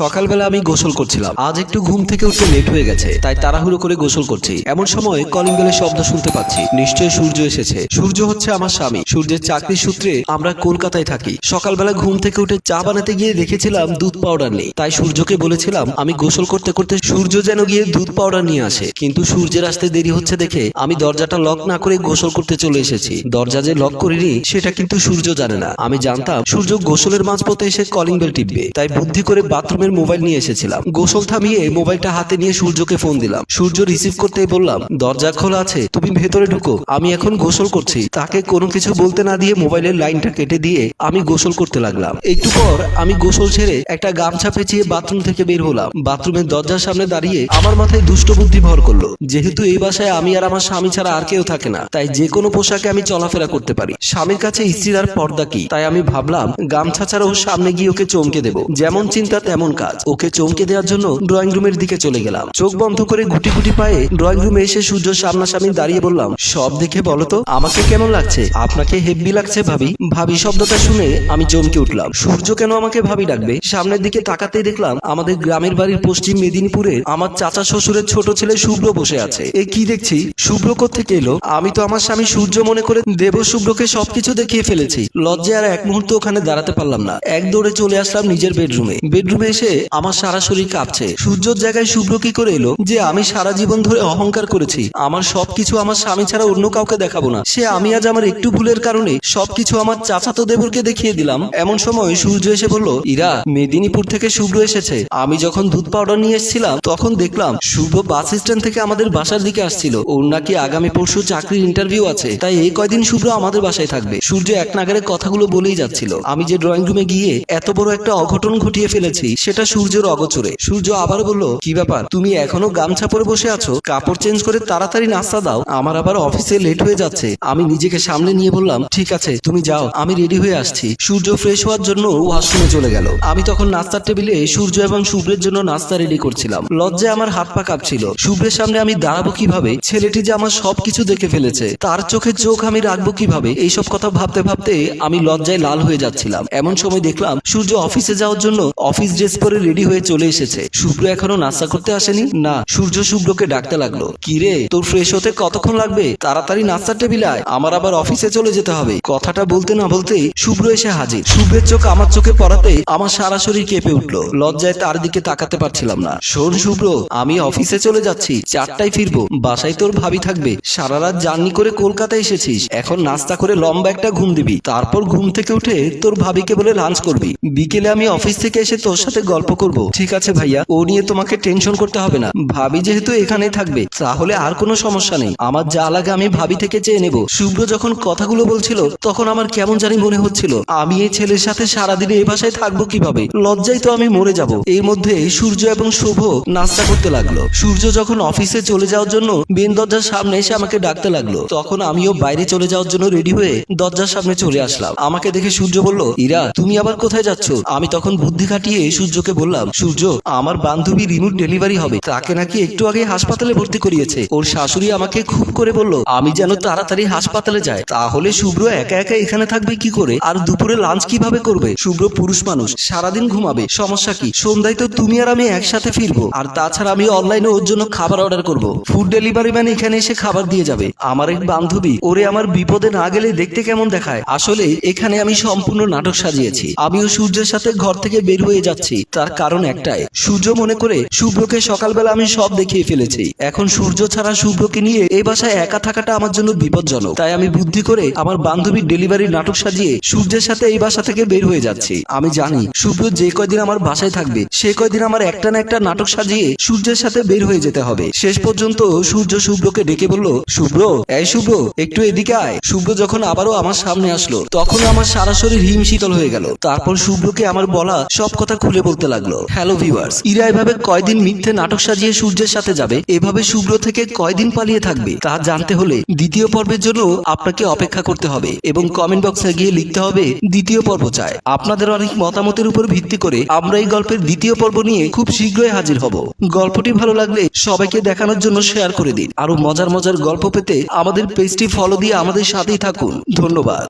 সকালবেলা আমি গোসল করছিলাম। আজ একটু ঘুম থেকে উঠতে লেট হয়ে গেছে, তাই তাড়াহুড়ো করে গোসল করছি। এমন সময় কলিং বেলের শব্দ শুনতে পাচ্ছি। নিশ্চয়ই সূর্য এসেছে। সূর্য হচ্ছে আমার স্বামী। সূর্যের চাকরির সূত্রে আমরা কলকাতায় থাকি। সকালবেলা ঘুম থেকে উঠে চা বানাতে গিয়ে দেখেছিলাম দুধ পাউডার নেই। তাই সূর্যকে বলেছিলাম, আমি গোসল করতে করতে সূর্য যেন গিয়ে দুধ পাউডার নিয়ে আসে। কিন্তু সূর্যের আসতে দেরি হচ্ছে দেখে আমি দরজাটা লক না করে গোসল করতে চলে এসেছি। দরজা যে লক করিনি, সেটা কিন্তু সূর্য জানে না। আমি জানতাম, সূর্য গোসলের মাঝপথে এসে কলিং বেল টিপবে। তাই বুদ্ধি করে বাথরুমের মোবাইল নিয়ে এসেছিলাম। গোসল থামিয়ে মোবাইলটা হাতে নিয়ে সূর্যকে ফোন দিলাম। সূর্য রিসিভ করতেই বললাম, দরজা খোলা আছে, তুমি ভেতরে ঢুকো। আমি এখন গোসল করছি। তাকে কোনো কিছু বলতে না দিয়ে মোবাইলের লাইনটা কেটে দিয়ে আমি গোসল করতে লাগলাম। একটু পর আমি গোসল ছেড়ে একটা গামছা পেঁচিয়ে বাথরুম থেকে বের হলাম। বাথরুমের দরজার সামনে দাঁড়িয়ে আমার মাথায় দুষ্ট বুদ্ধি ভর করল। যেহেতু এই বাসায় আমি আর আমার স্বামী ছাড়া আর কেউ থাকে না, তাই যে কোনো পোশাকে আমি চলাফেরা করতে পারি। স্বামীর কাছে স্ত্রীর আর পর্দা কি? তাই আমি ভাবলাম, গামছা ছাড়া ওর সামনে গিয়ে ওকে চমকে দেব। যেমন চিন্তা, তেমন কাজ। ওকে চমকে দেওয়ার জন্য ড্রয়িং রুমের দিকে চলে গেলাম। চোখ বন্ধ করে গুটি গুটি পায়ে ড্রয়িং রুমে এসে সূর্য সামনাসামনি দাঁড়িয়ে বললাম, সব দেখে বলো তো, আমাকে কেমন লাগছে? আপনাকে হেব্বি লাগছে ভাবি? ভাবি শব্দটা শুনে আমি চমকে উঠলাম। সূর্য কেন আমাকে ভাবি ডাকবে? সামনের দিকে তাকাতেই দেখলাম আমাদের গ্রামের বাড়ির পশ্চিম মেদিনীপুরে আমার চাচা শ্বশুরের ছোট ছেলে শুভ্র বসে আছে। এ কি দেখছি? শুভ্র থেকে এলো? আমি তো আমার স্বামী সূর্য মনে করে দেব শুভ্রকে সবকিছু দেখিয়ে ফেলেছি। লজ্জায় আর এক মুহূর্ত ওখানে দাঁড়াতে পারলাম না। এক দৌড়ে চলে আসলাম নিজের বেডরুমে বেডরুমে এসে আমার সারা শরীর কাঁপছে। সূর্যর জায়গায় শুভ্র কি করে এলো? যে আমি সারা জীবন ধরে অহংকার করেছি। আমার সবকিছু আমার স্বামী ছাড়া অন্য কাউকে দেখাবো না। সে আমি আজ আমার একটু ভুলের কারণে সবকিছু আমার চাচাতো দেবরকে দেখিয়ে দিলাম। এমন সময় সূর্য এসে বলল, ইরা, মেদিনীপুর থেকে শুভ্র এসেছে। আমি যখন দুধ পাউডার নিয়ে এসেছিলাম, তখন দেখলাম শুভ্র বাস স্ট্যান্ড থেকে আমাদের বাসার দিকে আসছিল। ওর নাকি আগামী পরশু চাকরির ইন্টারভিউ আছে। তাই এই কয়দিন শুভ্র আমাদের বাসায় থাকবে। সূর্য এক নাগারে কথাগুলো বলেই যাচ্ছিল। আমি যে ড্রয়িং রুমে গিয়ে এত বড় একটা অঘটন ঘটিয়ে ফেলেছি সেটা সূর্যের অগোচরে। সূর্য আবার বলল, কি ব্যাপার? তুমি এখনও গামছা পরে বসে আছো? কাপড় চেঞ্জ করে তাড়াতাড়ি নাস্তা দাও। আমার আবার অফিসে লেট হয়ে যাচ্ছে। আমি নিজেকে সামনে নিয়ে বললাম, ঠিক আছে, তুমি যাও। আমি রেডি হয়ে আসছি। সূর্য ফ্রেশ হওয়ার জন্য ওয়াশরুমে চলে গেল। আমি তখন নাস্তার টেবিলে সূর্য এবং শুভ্রের জন্য নাস্তা রেডি করছিলাম। লজ্জায় আমার হাত পা কাঁপছিল। শুভ্রের সামনে আমি দাঁড়াবো কীভাবে? ছেলেটি যে আমার সবকিছু দেখে ফেলেছে, তার চোখে চোখ আমি রাখব কীভাবে? এইসব কথা ভাবতে ভাবতে আমি লজ্জায় লাল হয়ে যাচ্ছিলাম। এমন সময় দেখলাম, সূর্য অফিসে যাওয়ার জন্য অফিস ড্রেস পরে রেডি হয়ে চলে এসেছে। শুভ্র এখনও নাস্তা করতে আসেনি? না, সূর্য শুভ্রকে ডাকতে লাগল। কি রে, তোর ফ্রেশ হতে কতক্ষণ লাগবে? তাড়াতাড়ি নাস্তার টেবিল আয়, আমার আবার অফিসে চলে যেতে হবে। কথাটা বলতে না বলতেই শুভ্র এসে হাজির। শুভ্রের চোখ আমার চোখে পড়াতে আমার সারা শরীর কেঁপে উঠল। লজ্জায় তার দিকে তাকাতে পারছিলাম না। শোন শুভ্র, আমি অফিসে চলে যাচ্ছি, চারটায় ফিরবো। বাসায় তোর ভাবি থাকবে। সারা রাত জার্নি করে কলকাতায় এসেছিস। এখন নাস্তা করে লম্বা একটা ঘুম দিবি। তারপর ঘুম থেকে উঠে তোর ভাবিকে বলে লাঞ্চ করবি। বিকেলে আমি অফিস থেকে এসে তোর সাথে গল্প করব। ঠিক আছে ভাইয়া, ও নিয়ে তোমাকে টেনশন করতে হবে না। ভাবি যেহেতু এখানেই থাকবে, তাহলে আর কোনো সমস্যা নেই। আমার যা লাগে আমি ভাবি থেকে চেয়ে নেব। শুভ্র যখন কথাগুলো বলছিল, তখন আমার কেমন জানি মনে হচ্ছিল, আমি এই ছেলের সাথে সারাদিন এই বাসায় থাকব কীভাবে? লজ্জায় তো আমি মরে যাব। এর মধ্যে সূর্য এবং শুভ নাস্তা করতে লাগল। সূর্য যখন অফিসে চলে যাওয়ার জন্য মেন দরজার সামনে এসে আমাকে ডাকতে লাগল, তখন আমিও বাইরে চলে যাওয়ার জন্য রেডি হয়ে দরজার সামনে চলে আসলাম। আমাকে দেখে সূর্য বলল, ইরা, তুমি আবার কোথায় যাচ্ছ? আমি তখন বুদ্ধি খাটিয়ে সূর্যকে বললাম, সূর্য, আমার বান্ধবী রিমোট ডেলিভারি হবে। তাকে নাকি একটু আগে হাসপাতালে ভর্তি করিয়েছে। ওর শাশুড়ি আমাকে খুব করে বলল, আমি যেন তাড়াতাড়ি হাসপাতালে যাই। তাহলে শুভ্র একা একা এখানে থাকবে কি করে? আর দুপুরে লাঞ্চ কীভাবে করবে? শুভ্র পুরুষ মানুষ, সারাদিন ঘুমাবে। সমস্যা কি? সন্ধ্যায় তো তুমি আর আমি একসাথে ফিরবো। আর তাছাড়া আমি অনলাইনে ওর জন্য খাবার অর্ডার করব। ফুড ডেলিভারি ম্যান এখানে এসে খাবার দিয়ে যাবে। আমার এক বান্ধবী, ওরে আমার বিপদে না গেলে দেখতে কেমন দেখায়। আসলে এখানে আমি সম্পূর্ণ নাটক সাজিয়েছি। আমিও সূর্যের সাথে ঘর থেকে বের হয়ে যাচ্ছি। তার কারণ একটাই। সূর্য মনে করে, শুভ্রকে সকালবেলা আমি সব দেখিয়ে ফেলেছি। এখন সূর্য ছাড়া শুভ্রকে নিয়ে এই বাসায় একা থাকাটা আমার জন্য বিপজ্জনক। তাই আমি বুদ্ধি করে আমার বান্ধবীর ডেলিভারি নাটক সাজিয়ে সূর্যের সাথে এই বাসা থেকে বের হয়ে যাচ্ছি। আমি জানি শুভ্র যে কয়দিন আমার বাসায় থাকবে, সে কয়দিন আমার একটা না একটা নাটক সাজিয়ে সূর্যের সাথে বের হয়ে যেতে হবে। শেষ পর্যন্ত সূর্য শুভ্রকে ডেকে বলল, শুভ্র, এই শুভ্র, একটু এদিকে আয়। শুভ্র যখন আবারও আমার সামনে আসলো তখন আমার সারা শরীর হিম শীতল হয়ে গেল। তারপর শুভ্রকে আমার বলা সব কথা খুলে বলতে লাগল। হ্যালো ভিউয়ার্স ইরা এভাবে কয়দিন মিথ্যে নাটক সাজিয়ে সূর্যের সাথে যাবে, এভাবে শুভ্র থেকে কয়দিন পালিয়ে থাকবে, তা জানতে হলে দ্বিতীয় পর্বের জন্য আপনাকে অপেক্ষা করতে হবে এবং কমেন্ট বক্সে গিয়ে লিখতে হবে দ্বিতীয় পর্ব চায়। আপনাদের অনেক মতামতের উপর ভিত্তি করে আমরা এই গল্পের দ্বিতীয় পর্ব নিয়ে খুব শীঘ্রই হাজির হব। গল্পটি ভালো লাগলে সবাইকে দেখানোর জন্য শেয়ার করে দিন। আরও মজার মজার গল্প পেতে আমাদের পেজটি ফলো দিয়ে আমাদের সাথেই থাকুন। ধন্যবাদ।